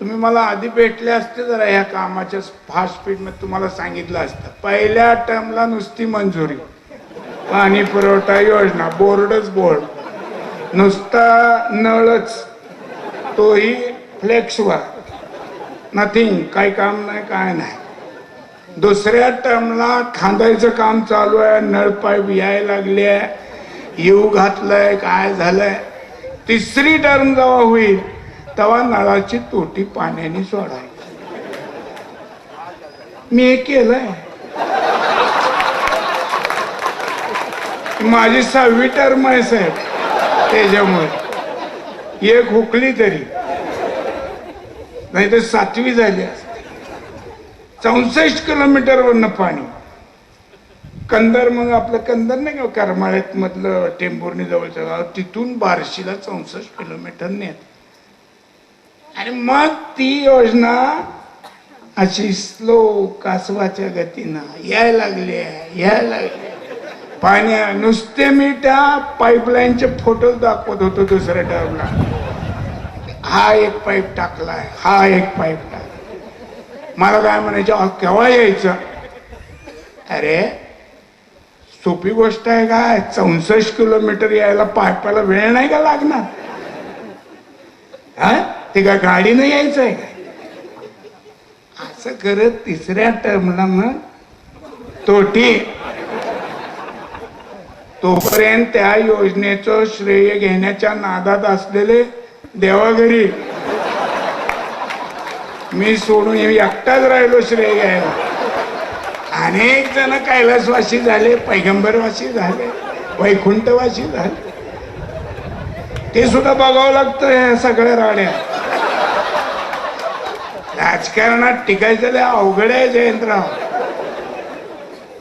तुम्ही मला आधी भेटले असते जरा ह्या कामाच्या फास्ट स्पीडमध्ये तुम्हाला सांगितलं असतं. पहिल्या टर्मला नुसती मंजुरी. पाणी पुरवठा योजना बोर्डच बोर्ड. नुसता नळच. तोही फ्लेक्सवर. नथिंग काही काम नाही काय नाही. दुसऱ्या टर्मला खांदायचं काम चालू आहे नळ पाईप यायला लागली आहे येऊ घातलंय काय झालंय. तिसरी टर्म जेव्हा होईल तवा नळाची तोटी पाण्याने सोडायची. मी हे केलंय. माझी सहावी टर्म आहे साहेब. त्याच्यामुळे. एक हुकली तरी. नाही तर सातवी झाली असते. चौसष्ट किलोमीटरवरनं पाणी. कंदर मग आपलं कंदर नाही का करमाळ्यात मधलं टेंभुर्णी जवळचं गाव तिथून बार्शीला चौसष्ट किलोमीटर नेत. आणि मग ती योजना अशी स्लो कासवाच्या गतीनं यायला लागली आहे यायला लागली पाण्या नुसते मी त्या पाईपलाईनचे फोटो दाखवत होतो दुसऱ्या टर्मला हा एक पाईप टाकलाय हा एक पाईप टाक मला काय म्हणायचं केव्हा यायचं? अरे सोपी गोष्ट आहे काय? चौसष्ट किलोमीटर यायला पायपाला वेळ नाही का लागणार? हा? ते काय गाडीनं यायचं आहे काय असं करत तिसऱ्या टर्मला मग तोटी. तोपर्यंत त्या योजनेचं श्रेय घेण्याच्या नादात असलेले देवाघरी. मी सोडून एकटाच राहिलो श्रेय घ्यायला. अनेक जण कैलासवासी झाले पैगंबरवासी झाले वैकुंठवासी झाले. ते सुद्धा बघावं लागतं ह्या सगळ्या राड्या. राजकारणात टिकायचं अवघड आहे जयंतराव.